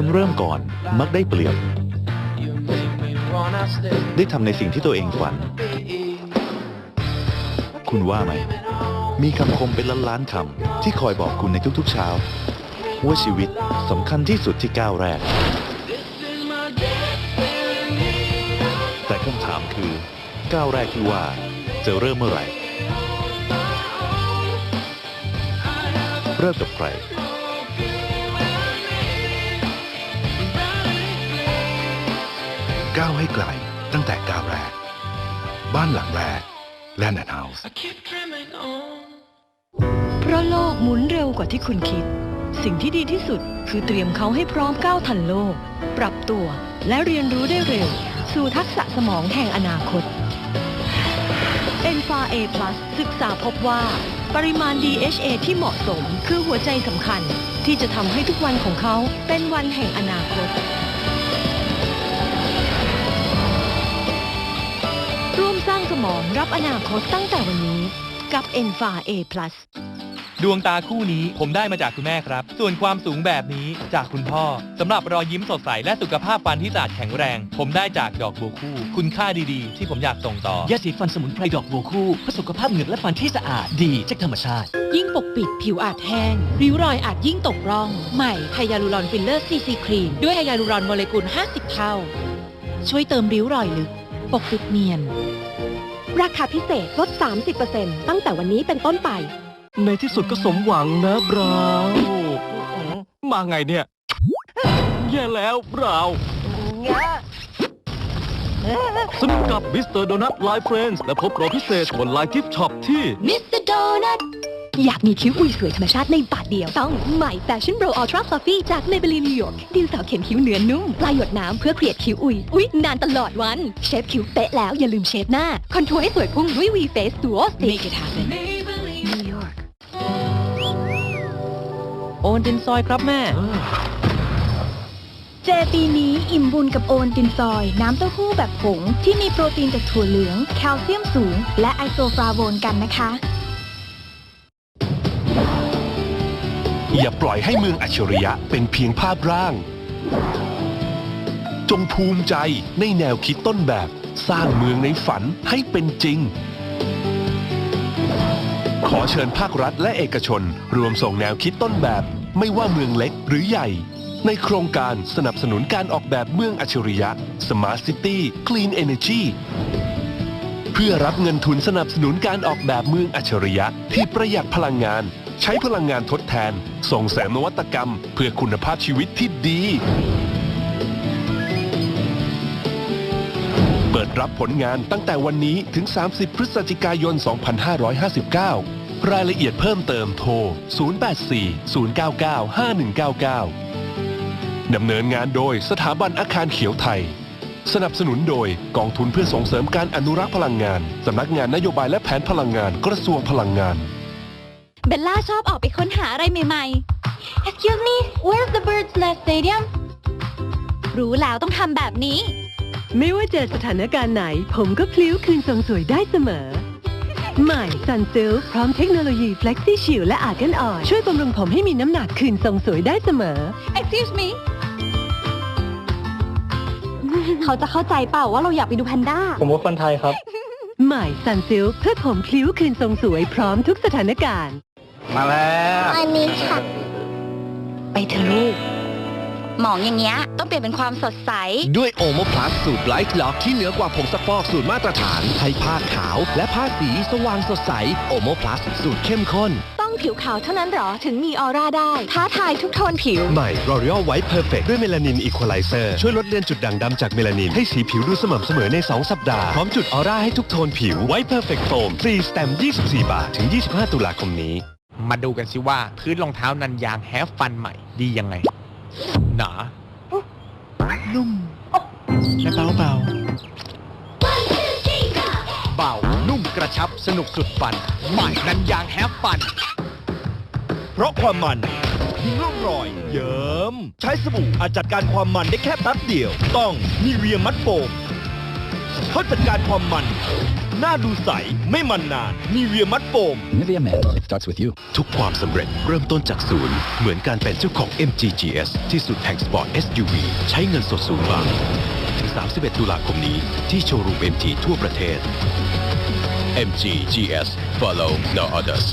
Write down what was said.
คนเริ่มก่อนมักได้เปรียบ ได้ทำในสิ่งที่ตัวเองฝัน คุณว่าไหม มีคำคมเป็นล้านล้านๆคำที่คอยบอกคุณในทุกๆเช้า ว่าชีวิตสำคัญที่สุดที่ก้าวแรก แต่คำถามคือ ก้าวแรกที่ว่าจะเริ่มเมื่อไหร่ เริ่มกับใคร ก้าวให้ไกลตั้งแต่ก้าวแรก บ้านหลังแรกแลนด์เฮาส์เพราะโลกหมุนเร็วกว่าที่คุณคิด สิ่งที่ดีที่สุดคือเตรียมเขาให้พร้อมก้าวทันโลก ปรับตัวและเรียนรู้ได้เร็ว สู่ทักษะสมองแห่งอนาคต e n f a A Plus ศึกษาพบว่า ปริมาณ DHA ที่เหมาะสมคือหัวใจสำคัญ ที่จะทำให้ทุกวันของเขาเป็นวันแห่งอนาคต ร่วมสร้างสมองรับอนาคตตั้งแต่วันนี้ กับ e n f a A Plus ดวงตาคู่นี้ผมได้มาจากคุณแม่ครับ ส่วนความสูงแบบนี้จากคุณพ่อสำหรับรอยยิ้มสดใสและสุขภาพฟันที่สะอาดแข็งแรง ผมได้จากดอกบัวคู่ คุณค่าดีๆ ที่ผมอยากส่งต่อยาสีฟันสมุนไพรดอกบัวคู่เพื่อสุขภาพเหงือกและฟันที่สะอาดดีจากธรรมชาติ ยิ่งปกปิดผิวอาจแห้ง ริ้วรอยอาจยิ่งตกร่อง ใหม่ไฮยาลูรอนฟิลเลอร์ซีซีครีมด้วยไฮยาลูรอนโมเลกุล 50 เท่า ช่วยเติมริ้วรอยลึก ปกปิดเนียน ราคาพิเศษลด 30%ตั้งแต่วันนี้เป็นต้นไป ในที่สุดก็สมหวังนะบราวมาไงเนี่ย แย่แล้วบราวสนุกกับมิสเตอร์โดนัทไลฟ์เฟรนส์และพบโปรพิเศษบนไลน์กิฟช็อปที่ Mr. Donut อ ยากมีคิ้วอุยสวยธรรมชาติในบาทเดียว ต้องใหม่ Fashion Pro Ultra Fluffy จาก Maybelline New York ดินสอเข็มคิ้วเนื้อนุ่มปลายหยดน้ำเพื่อเกลียดคิ้วอุยอุ๊ยนานตลอดวัน เชฟคิ้วเป๊ะแล้วอย่าลืมเชฟหน้า คอนทัวร์ให้สวยพุ่งด้วย V Face Duo Stick Make it happen New York โอนดินซอยครับแม่ เจปีนี้อิ่มบุญกับโอนตินซอย น้ำเต้าหู้แบบผงที่มีโปรตีนจากถั่วเหลือง แคลเซียมสูง และไอโซฟลาโวนกันนะคะ อย่าปล่อยให้เมืองอัจฉริยะเป็นเพียงภาพร่าง จงภูมิใจในแนวคิดต้นแบบ สร้างเมืองในฝันให้เป็นจริง ขอเชิญภาครัฐและเอกชน รวมส่งแนวคิดต้นแบบ ไม่ว่าเมืองเล็กหรือใหญ่ ในโครงการสนับสนุนการออกแบบเมืองอัจฉริยะ Smart City Clean Energy เพื่อรับเงินทุนสนับสนุนการออกแบบเมืองอัจฉริยะที่ประหยัดพลังงาน ใช้พลังงานทดแทน ส่งเสริมนวัตกรรม เพื่อคุณภาพชีวิตที่ดี เปิดรับผลงานตั้งแต่วันนี้ถึง 30 พฤศจิกายน 2559 รายละเอียดเพิ่มเติมโทร 084-099-5199 ดำเนินงานโดยสถาบันอาคารเขียวไทยสนับสนุนโดยกองทุนเพื่อส่งเสริมการอนุรักษ์พลังงาน สำนักงานนโยบายและแผนพลังงานกระทรวงพลังงาน เบลล่าชอบออกไปค้นหาอะไรใหม่ๆ Excuse me where's the Birds Nest Stadium รู้แล้วต้องทำแบบนี้ ไม่ว่าเจอสถานการณ์ไหน ผมก็พลิ้วคืนทรงสวยได้เสมอ ใหม่ Sunsilk พร้อมเทคโนโลยี Flexi Shield และ Argan Oil ช่วยบำรุงผมให้มีน้ำหนักคืนทรงสวยได้เสมอ Excuse me เขาจะเข้าใจเปล่าว่าเราอยากไปดูแพนด้า ผมว่าคนไทยครับ ใหม่ Sunsilk เพื่อผมพลิ้วคืนทรงสวยพร้อมทุกสถานการณ์ มาแล้วอันนี้ค่ะ ไปเถอะลูก หมองอย่างเงี้ย ต้องเปลี่ยนเป็นความสดใส ด้วยโอโมพลัสสูตรไลท์ล็อกที่เหนือกว่าผงซักฟอกสูตรมาตรฐานให้ผ้าขาว และผ้าสีสว่างสดใสโอโมพลัสสูตรเข้มข้น ต้องผิวขาวเท่านั้นเหรอ ถึงมีออร่าได้ ท้าทายทุกโทนผิว ใหม่ L'Oreal White Perfect ด้วยเมลานินอีควอไลเซอร์ช่วยลดเลือนจุดด่างดำจากเมลานิน ให้สีผิวดูสม่ำเสมอใน 2 สัปดาห์ พร้อมจุดออร่าให้ทุกโทนผิว White Perfect Foam ฟรีสแตมป์24 บาท ถึง 25 ตุลาคมนี้ มาดูกันสิว่าพื้นรองเท้านันยางแฮฟฟันใหม่ดียังไง หนา นุ่ม และเบาเบาเบา นุ่มกระชับสนุกสุดฟัน ใหม่นันยางแฮฟฟัน เพราะความมันทิ้งร่องรอย เยิ้ม ใช้สบู่อาจจัดการความมันได้แค่แป๊บเดียว ต้องนีเวียมัดโฟมเขาจัดการความมัน หน้าดูใส ไม่มันนาน มีเวียมัดโฟม Nivea Men starts with you. ทุกความสำเร็จเริ่มต้นจากศูนย์ เหมือนการเป็นเจ้าของ MGGS ที่สุดแห่งสปอร์ต SUV ใช้เงินสดสูงบางถึง 31 ตุลาคมนี้ที่โชว์รูม MG ทั่วประเทศ MG GS Follow No Others